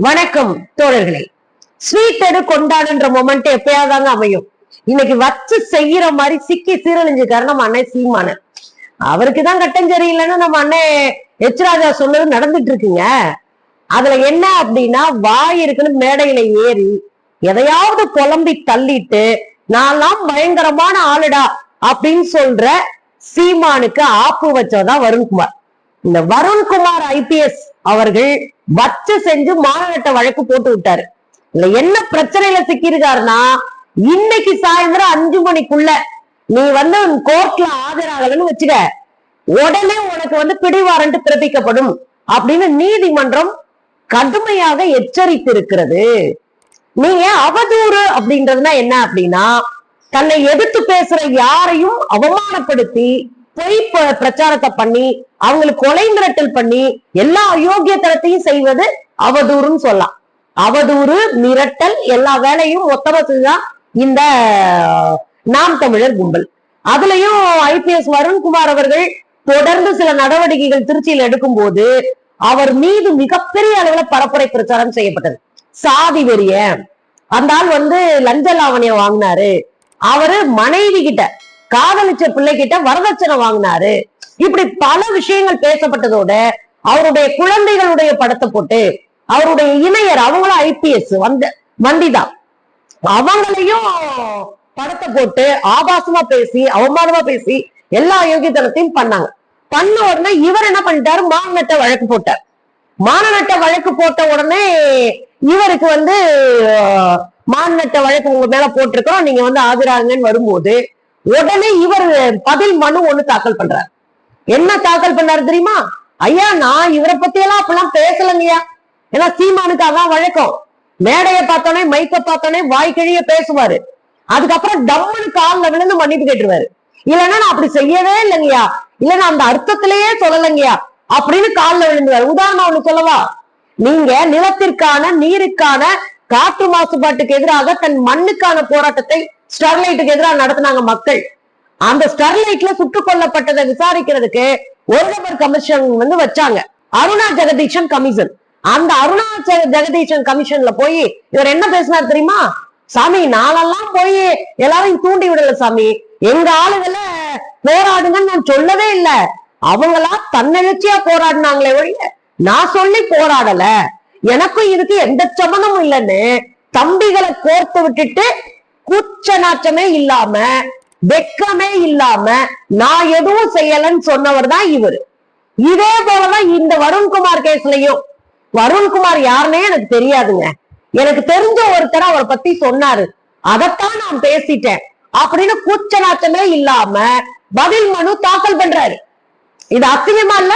வணக்கம் தோழர்களே. ஸ்வீட் எடு கொண்டாடுன்ற மொமெண்ட் எப்பயாதாங்க அமையும். இன்னைக்கு வச்சு செய்யற மாதிரி சிக்கி சீரழிஞ்சுக்காரு நம்ம அண்ணன் சீமான. அவருக்குதான் கட்டம் சரியில்லைன்னு நம்ம அண்ணன் எச்ராஜா சொன்னது நடந்துட்டு இருக்குங்க. அதுல என்ன அப்படின்னா வாய் இருக்குன்னு மேடையில ஏறி எதையாவது புலம்பி தள்ளிட்டு நான்லாம் பயங்கரமான ஆளுடா அப்படின்னு சொல்ற சீமானுக்கு ஆப்பு வச்சதான் வருண்குமார். இந்த வருண்குமார் ஐபிஎஸ் அவர்கள் வச்சு செஞ்சு மாநகட்ட வழக்கு போட்டு விட்டாரு. இல்ல என்ன பிரச்சனையில சிக்கியிருக்காருன்னா இன்னைக்கு சாயந்தரம் அஞ்சு மணிக்குள்ள நீ வந்து கோர்ட்ல ஆஜராகலன்னு வச்சுக்க. உடனே உனக்கு வந்து பிடிவாரண்ட் பிறப்பிக்கப்படும் அப்படின்னு நீதிமன்றம் கடுமையாக எச்சரித்திருக்கிறது. நீங்க அவதூறு அப்படின்றதுனா என்ன அப்படின்னா தன்னை எதிர்த்து பேசுற யாரையும் அவமானப்படுத்தி பொய் பிரச்சாரத்தை பண்ணி அவங்களுக்கு கொலை மிரட்டல் பண்ணி எல்லா அயோக்கியத்தனத்தையும் செய்வது அவதூறுன்னு சொல்லலாம். அவதூறு மிரட்டல் எல்லா வேலையும் மொத்தமா செஞ்சுதான் இந்த நாம் தமிழர் கும்பல். அதுலயும் ஐபிஎஸ் வருண்குமார் அவர்கள் தொடர்ந்து சில நடவடிக்கைகள் திருச்சியில் எடுக்கும்போது அவர் மீது மிகப்பெரிய அளவுல பரப்புரை பிரச்சாரம் செய்யப்பட்டது. சாதி வெறிய. அந்த ஆள் வந்து லஞ்ச லாவணியம் வாங்கினாரு. அவரு மனைவி கிட்ட காதலிச்ச பிள்ளை கிட்ட வரதட்சணை வாங்கினாரு. இப்படி பல விஷயங்கள் பேசப்பட்டதோட அவருடைய குழந்தைகளுடைய படத்தை போட்டு அவருடைய இணையர் அவங்களும் ஐபிஎஸ் வந்த வண்டிதான். அவங்களையும் படத்தை போட்டு ஆபாசமா பேசி அவமானமா பேசி எல்லா யோகியத்தனத்தையும் பண்ணாங்க. பண்ண உடனே இவர் என்ன பண்ணிட்டாரு? மானநட்ட வழக்கு போட்டார். மானநட்ட வழக்கு போட்ட உடனே இவருக்கு வந்து அஹ், மானநட்ட வழக்கு உங்க மேல போட்டிருக்கோம் நீங்க வந்து ஆஜராகுங்கன்னு வரும்போது உடனே இவர் பதில் மனு ஒண்ணு தாக்கல் பண்றாரு. என்ன தாக்கல் பண்ணாரு தெரியுமா? ஐயா நான் இவரை பத்தி எல்லாம் அப்பெல்லாம் பேசலங்கய்யா. ஏன்னா சீமானுக்கு அதான் வழக்கம். மேடையை பார்த்தோன்னே மைக்க பார்த்தோன்னே வாய்க்கிழிய பேசுவாரு. அதுக்கப்புறம் டம்முன்னு கால்ல விழுந்து மன்னிப்பு கேட்டுருவாரு. இல்லைன்னா நான் அப்படி செய்யவே இல்லைங்கய்யா. இல்ல நான் அந்த அர்த்தத்திலேயே சொல்லலைங்கய்யா. அப்படின்னு கால்ல விழுந்துவாரு உதாரணம் ஒண்ணு சொல்லவா? நீங்க நிலத்திற்கான நீருக்கான காற்று மாசுபாட்டுக்கு எதிராக தன் மண்ணுக்கான போராட்டத்தை ஸ்டெர்லைட்டுக்கு எதிராக நடத்தினாங்க மக்கள். அந்த ஸ்டெர்லைட்ல சுட்டுக் கொல்லப்பட்டதை விசாரிக்கிறதுக்கு ஒரு நபர் கமிஷன் வந்து வச்சாங்க. அருணா ஜெகதீஷன் கமிஷன். அந்த அருணா ஜெகதீஷன் கமிஷன்ல போய் இவர் என்ன பேசினார் தெரியுமா? சாமி நாளெல்லாம் போய் எல்லாரையும் தூண்டி விடல சாமி. எங்க ஆளுகளை போராடுங்கன்னு நான் சொல்லவே இல்ல. அவங்களா தன்னெழுச்சியா போராடினாங்களே ஒழிய நான் சொல்லி போராடல. எனக்கும் இதுக்கு எந்த சம்மந்தமும் இல்லைன்னு தம்பிகளை கோர்த்து விட்டுட்டு கூச்ச நாச்சமே இல்லாம வெக்கமே இல்லாம நான் எதுவும் செய்யலன்னு சொன்னவர் தான் இவர். இதே போலதான் இந்த வருண்குமார் கேஸ்லயும். வருண்குமார் யாருன்னே எனக்கு தெரியாதுங்க. எனக்கு தெரிஞ்ச ஒருத்தர் அவரை பத்தி சொன்னாரு. அதைத்தான் நான் பேசிட்டேன். அப்படின்னு கூச்ச நாச்சமே இல்லாம பதில் மனு தாக்கல் பண்றாரு. இது அசிங்கமா இல்ல?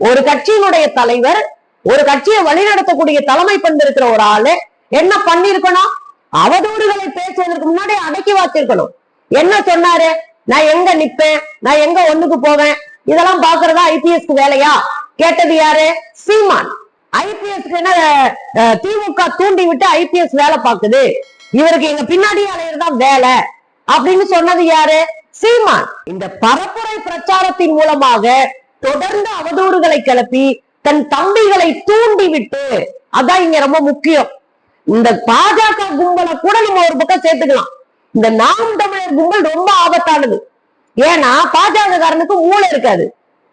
ஒரு கட்சியினுடைய தலைவர் ஒரு கட்சியை வழிநடத்தக்கூடிய தலைமை பண்பு இருக்கிற ஒரு ஆளு என்ன பண்ணிருக்கணும் அவதூறுகளை பேசுவதற்கு முன்னாடி அடக்கி வாத்திருக்கணும். என்ன சொன்னாரு? நான் எங்க நிப்பேன்? நான் எங்க ஒண்ணுக்கு போவேன்? இதெல்லாம் பாக்குறதா ஐபிஎஸ்க்கு வேலையா? கேட்டது யாரு? சீமான். ஐபிஎஸ்க்கு என்ன திமுக தூண்டி விட்டு ஐபிஎஸ் வேலை பார்க்குது. இவருக்கு எங்க பின்னாடி அலையிறதா வேலை. அப்படின்னு சொன்னது யாரு? சீமான். இந்த பரப்புரை பிரச்சாரத்தின் மூலமாக தொடர்ந்து அவதூறுகளை கிளப்பி தன் தம்பிகளை தூண்டி விட்டு அதான் இங்க ரொம்ப முக்கியம். இந்த பாஜக கும்பலை கூட நம்ம ஒரு பக்கம் சேர்த்துக்கலாம். இந்த நாம் தமிழர் கும்பல் ரொம்ப ஆபத்தானது. ஏன்னா பாஜக காரனுக்கு மூளை இருக்காது.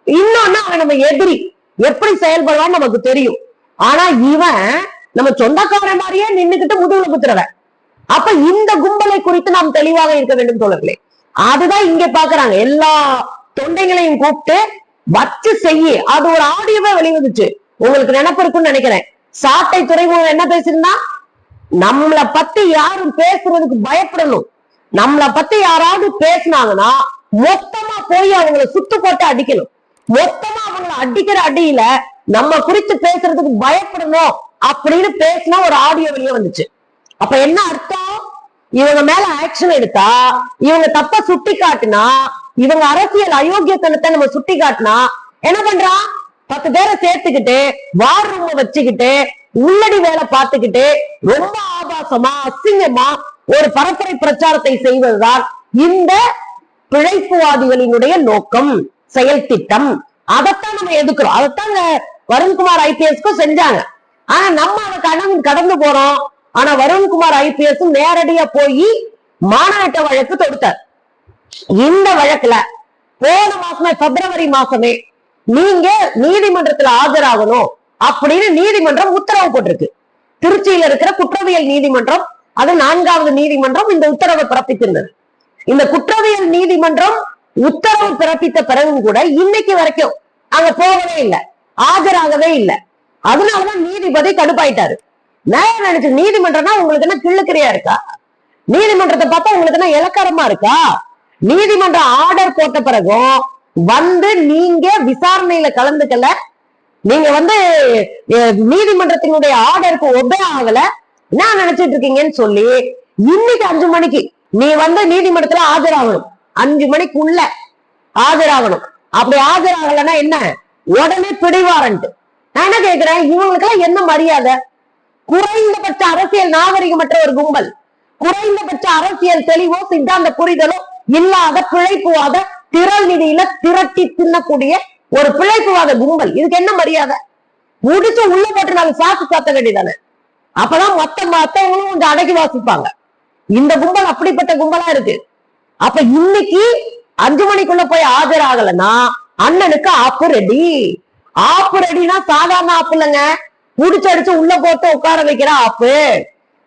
இன்னொன்னு அவன் நம்ம எதிரி. எப்படி செயல்படுவான்னு நமக்கு தெரியும். ஆனா இவன் நம்ம சொந்தக்காரன் மாதிரியே நின்னுக்கிட்டு முதுகுல குத்துறவன். அப்ப இந்த கும்பலை குறித்து நாம் தெளிவாக இருக்க வேண்டும் தோழர்களே. அதுதான் இங்க பாக்குறாங்க. எல்லா தொண்டைகளையும் கூப்பிட்டு வச்சு செய்ய அது ஒரு ஆடியோவே வெளிவந்துச்சு. உங்களுக்கு நினைப்பு இருக்குன்னு நினைக்கிறேன். சாட்டை துறைமுகம் என்ன பேசியிருந்தா? நம்மள பத்தி யாரும் பேசுறதுக்கு பயப்படணும். நம்மள பத்தி யாராவது பேசுனாங்கன்னா மொத்தமா போய் அவங்கள சுத்து போட்டு அடிக்கணும். மொத்தமா அவங்கள அடிக்கிற அடியில நம்ம குறித்து பேசுறதுக்கு பயப்படணும் அப்படின்னு பேசினா ஒரு ஆடியோ வெளியே வந்துச்சு. அப்ப என்ன அர்த்தம்? இவங்க மேல ஆக்ஷன் எடுத்தா இவங்க தப்ப சுட்டி காட்டினா இவங்க அரசியல் அயோக்கியத்தனத்தை நம்ம சுட்டி காட்டினா என்ன பண்றான்? பத்து பேரை சேர்த்துக்கிட்டு வார் ரூம் வச்சுக்கிட்டு உள்ளடி வேலை பார்த்துக்கிட்டு ரொம்ப ஆபாசமா அசிங்கமா ஒரு பரப்புரை பிரச்சாரத்தை செய்வதுதான் இந்த பிழைப்புவாதிகளினுடைய நோக்கம் செயல் திட்டம். அதைத்தான் நம்ம எதுக்குறோம்? அதைத்தான் வருண்குமார் ஐபிஎஸ்க்கும் செஞ்சாங்க. ஆனா நம்ம அதை கடந்து கடந்து போறோம். ஆனா வருண்குமார் ஐபிஎஸ் நேரடியா போய் மாநாட்ட வழக்கு தொடுத்தார். இந்த வழக்குல போன மாசமே பிப்ரவரி மாசமே நீங்க நீதிமன்றத்துல ஆஜராகணும். அப்படின்னு நீதிமன்றம் உத்தரவு போட்டிருக்கு. திருச்சியில இருக்கிற குற்றவியல் நீதிமன்றம் அது நான்காவது நீதிமன்றம் இந்த உத்தரவை பிறப்பித்திருந்தது. இந்த குற்றவியல் நீதிமன்றம் உத்தரவு பிறப்பித்த பிறகும் கூட இன்னைக்கு வரைக்கும் அங்க போகவே இல்லை. ஆஜராகவே இல்லை. அதனாலதான் நீதிபதி கடுப்பாயிட்டாரு. நான் நினைச்சு நீதிமன்றம்னா உங்களுக்கு என்ன கிள்ளுக்கிரியா இருக்கா? நீதிமன்றத்தை பார்த்தா உங்களுக்கு என்ன இலக்காரமா இருக்கா? நீதிமன்ற ஆர்டர் போட்ட பிறகும் வந்து நீங்க விசாரணையில கலந்துக்கல நீங்க வந்து நீதிமன்றத்தினுடைய ஆர்டருக்கு ஒபே ஆகல என்ன நினைச்சிட்டு இருக்கீங்கன்னு சொல்லி இன்னைக்கு அஞ்சு மணிக்கு நீ வந்து நீதிமன்றத்துல ஆஜராகணும். அஞ்சு மணிக்குள்ள ஆஜராகணும். அப்படி ஆஜராகலன்னா என்ன? உடனே பிடிவாரண்ட் நான் என்ன கேக்குறேன்? இவங்களுக்கெல்லாம் என்ன மரியாதை? குறைந்தபட்ச அரசியல் நாகரிகமற்ற ஒரு கும்பல். குறைந்தபட்ச அரசியல் தெளிவோ சித்தாந்த புரிதலோ இல்லாத பிழைப்புவாத திரள் நிதியில திரட்டி தின்னக்கூடிய ஒரு பிழைப்புவாத கும்பல். இதுக்கு என்ன மரியாதை? முடிச்சு உள்ள போட்டு நாங்க சாக்கு சாத்த வேண்டியதானே? அப்பதான் மத்த மத்தவங்களும் கொஞ்சம் அடக்கி வாசிப்பாங்க. இந்த கும்பல் அப்படிப்பட்ட கும்பலா இருக்கு. அப்ப இன்னைக்கு அஞ்சு மணிக்குள்ள போய் ஆஜராகலன்னா அண்ணனுக்கு ஆப்பு ரெடி ஆப்பு ரெடினா சாதாரண ஆப்பு இல்லைங்க. புடிச்சடிச்சு உள்ள போட்டு உட்கார வைக்கிற ஆப்பு.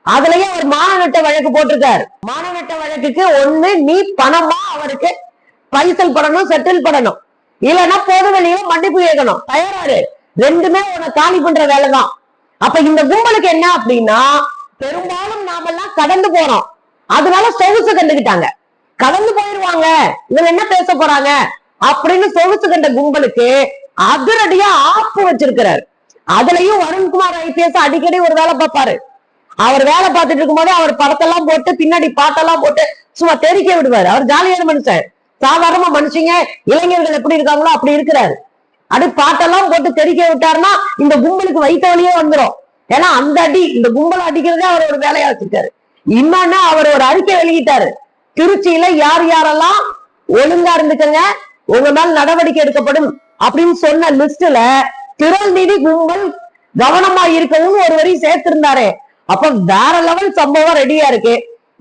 அதுலயே அவர் மானநட்ட வழக்கு போட்டிருக்காரு. மானநட்ட வழக்குக்கு ஒண்ணு நீ பணமா அவருக்கு பைசல் படணும் செட்டில் பண்ணணும். இல்லைன்னா பொது வெளியில மன்னிப்பு கேட்கணும். தயாராரு. ரெண்டுமே உன்னை காலி பண்ற வேலைதான். அப்ப இந்த கும்பலுக்கு என்ன அப்படின்னா பெரும்பாலும் நாமெல்லாம் கடந்து போறோம். அதனால சொகுசு கண்டுக்கிட்டாங்க. கடந்து போயிருவாங்க. இவங்க என்ன பேச போறாங்க? அப்படின்னு சொகுசு கண்ட கும்பலுக்கு அதிரடியா ஆப்பு வச்சிருக்கிறார். அதுலயும் வருண்குமார் ஐபிஎஸ் அடிக்கடி ஒரு வேலை பார்ப்பாரு. அவர் வேலை பார்த்துட்டு இருக்கும்போது அவர் படத்தெல்லாம் போட்டு பின்னாடி பாட்டெல்லாம் போட்டு சும்மா தெரிக்க விடுவாரு. அவர் ஜாலியான மனுஷன். சாதாரணமா மனுஷங்க இளைஞர்கள் எப்படி இருக்காங்களோ அப்படி இருக்கிறாரு. அது பாட்டெல்லாம் போட்டு தெறிக்க விட்டாருன்னா இந்த கும்பலுக்கு வைத்த வழியே வந்துரும். ஏன்னா அந்த அடி இந்த கும்பலை அடிக்கிறதே அவர் ஒரு வேலையா வச்சிருக்காரு. இன்னொன்னு அவர் ஒரு அறிக்கை வெளியிட்டாரு. திருச்சியில யார் யாரெல்லாம் ஒழுங்கா இருந்துக்கங்க உங்க மேல் நடவடிக்கை எடுக்கப்படும் அப்படின்னு சொன்ன லிஸ்ட்ல திரள் கும்பல் கவனமா இருக்கவும் ஒரு வரி சேர்த்திருந்தாரு. அப்ப வேற லெவல் சம்பவம் ரெடியா இருக்கு.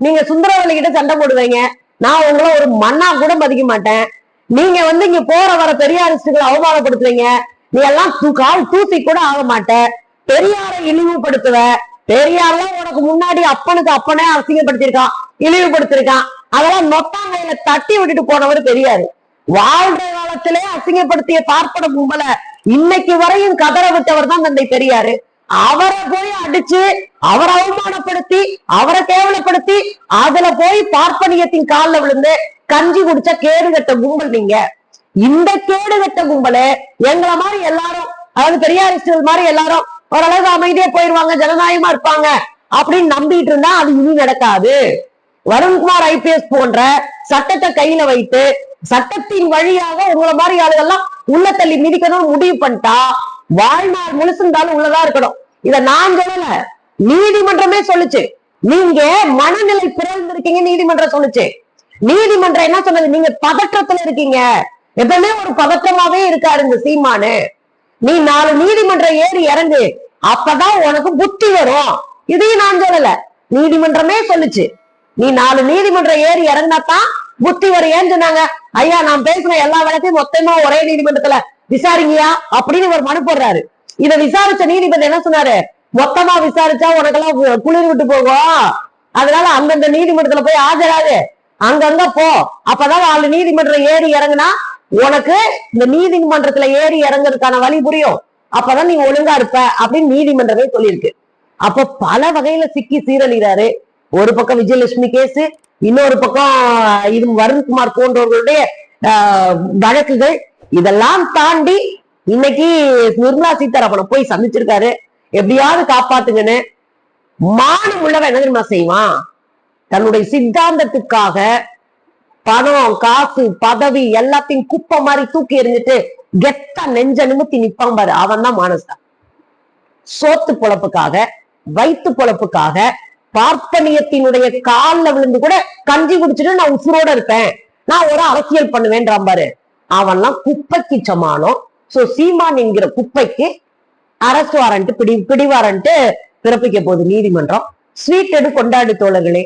நீங்க சுந்தரவல்லி கிட்ட சண்டை போடுவீங்க. நான் உங்களை ஒரு மண்ணா கூட மதிக்க மாட்டேன். நீங்க வந்து இங்க போற வர பெரியாரிஸ்டுகளை அவமானப்படுத்துறீங்க. நீ எல்லாம் தூ- கால் தூசி கூட ஆக மாட்ட பெரியாரை இழிவுபடுத்துவ. பெரியாரெல்லாம் உனக்கு முன்னாடி அப்பனுக்கு அப்பனே அசிங்கப்படுத்திருக்கான் இழிவுபடுத்திருக்கான் அதெல்லாம் நொட்டாங்கையில தட்டி விட்டுட்டு போனவர் பெரியாரு. வாழ்ற காலத்திலே அசிங்கப்படுத்திய பார்ப்பன கும்பல இன்னைக்கு வரையும் கதற விட்டவர் தான் தந்தை பெரியாரு. அவரை போய் அடிச்சு அவரை அவமானப்படுத்தி அவரை கேவலப்படுத்தி அதுல போய் பார்ப்பனியத்தின் கால்ல விழுந்து கஞ்சி குடிச்ச கேடுகட்ட கும்பல் நீங்க. இந்த கேடு கட்ட கும்பலு எங்களை மாதிரி எல்லாரும் அதாவது பெரியாரிஸ்டுகள் மாதிரி எல்லாரும் ஓரளவு அமைதியே போயிருவாங்க ஜனநாயகமா இருப்பாங்க அப்படின்னு நம்பிட்டு இருந்தா அது இனி நடக்காது. வருண்குமார் ஐபிஎஸ் போன்ற சட்டத்தை கையில வைத்து சட்டத்தின் வழியாக உங்களை மாதிரி ஆளுகள்லாம் உள்ள தள்ளி மிதிக்கணும்னு முடிவு பண்ணிட்டா வாழ்நாள் முழுசுந்தாலும் உள்ளதா இருக்கணும். இத நான் சொல்லல. நீதிமன்றமே சொல்லுச்சு. நீங்க மனநிலை பிறந்திருக்கீங்க நீதிமன்றம் சொல்லுச்சு. நீதிமன்றம் என்ன சொன்னது? நீங்க பதற்றத்துல இருக்கீங்க. எப்பவுமே ஒரு பதற்றமாவே இருக்காரு இந்த சீமானு. நீ நாலு நீதிமன்றம் ஏறி இறங்கு. அப்பதான் உனக்கு புத்தி வரும். இதையும் நான் சொல்லல. நீதிமன்றமே சொல்லுச்சு. நீ நாலு நீதிமன்றம் ஏறி இறங்கினாதான் புத்தி வரும். ஏன்னு சொன்னாங்க? ஐயா நான் பேசின எல்லா வழக்கையும் மொத்தமா ஒரே நீதிமன்றத்துல விசாரிங்கயா அப்படின்னு ஒரு மனு போடுறாரு. இத விசாரிச்ச நீதிபதி என்ன சொன்னாரு? மொத்தமா விசாரிச்சா உனக்கெல்லாம் குளிர் விட்டு போகும் அதனால அந்தந்த நீதிமன்றத்துல போய் ஆஜராது அங்கங்க போ. அப்பதான் நாலு நீதிமன்றம் ஏறி இறங்குனா உனக்கு இந்த நீதிமன்றத்துல ஏறி இறங்குறதுக்கான வழி புரியும். அப்பதான் நீ ஒழுங்கா இருப்ப அப்படின்னு நீதிமன்றமே சொல்லியிருக்கு. அப்ப பல வகையில சிக்கி சீரழிறாரு ஒரு பக்கம் விஜயலட்சுமி கேஸ் இன்னொரு பக்கம் இது வருண்குமார் போன்றவர்களுடைய ஆஹ், வழக்குகள் இதெல்லாம் தாண்டி இன்னைக்கு நிர்மலா சீதாராமனை போய் சந்திச்சிருக்காரு. எப்படியாவது காப்பாத்துங்கன்னு மானம் உள்ளவன் என்ன தெரியுமா செய்வான்? தன்னுடைய சித்தாந்தத்துக்காக பணம் காசு பதவி எல்லாத்தையும் குப்பை மாதிரி தூக்கி எறிஞ்சிட்டு கெத்தா நெஞ்ச நிமித்தி நிப்பான் பாரு. அவன் தான் மானசா சோத்து பொழப்புக்காக வயிற்று பொழப்புக்காக பார்ப்பனியத்தினுடைய கால்ல விழுந்து கூட கஞ்சி குடிச்சிட்டு நான் உசுரோட இருப்பேன். நான் ஒரு அரசியல் பண்ணுவேன்றான் பாரு. அவன்லாம் குப்பைக்கு சமானம். சோ சீமான் என்கிற குப்பைக்கு அரசு வாரண்ட் பிடி பிடிவாரன்ட்டு பிறப்பிக்க போகுது நீதிமன்றம். ஸ்வீட் எடு கொண்டாடு தோழர்களே.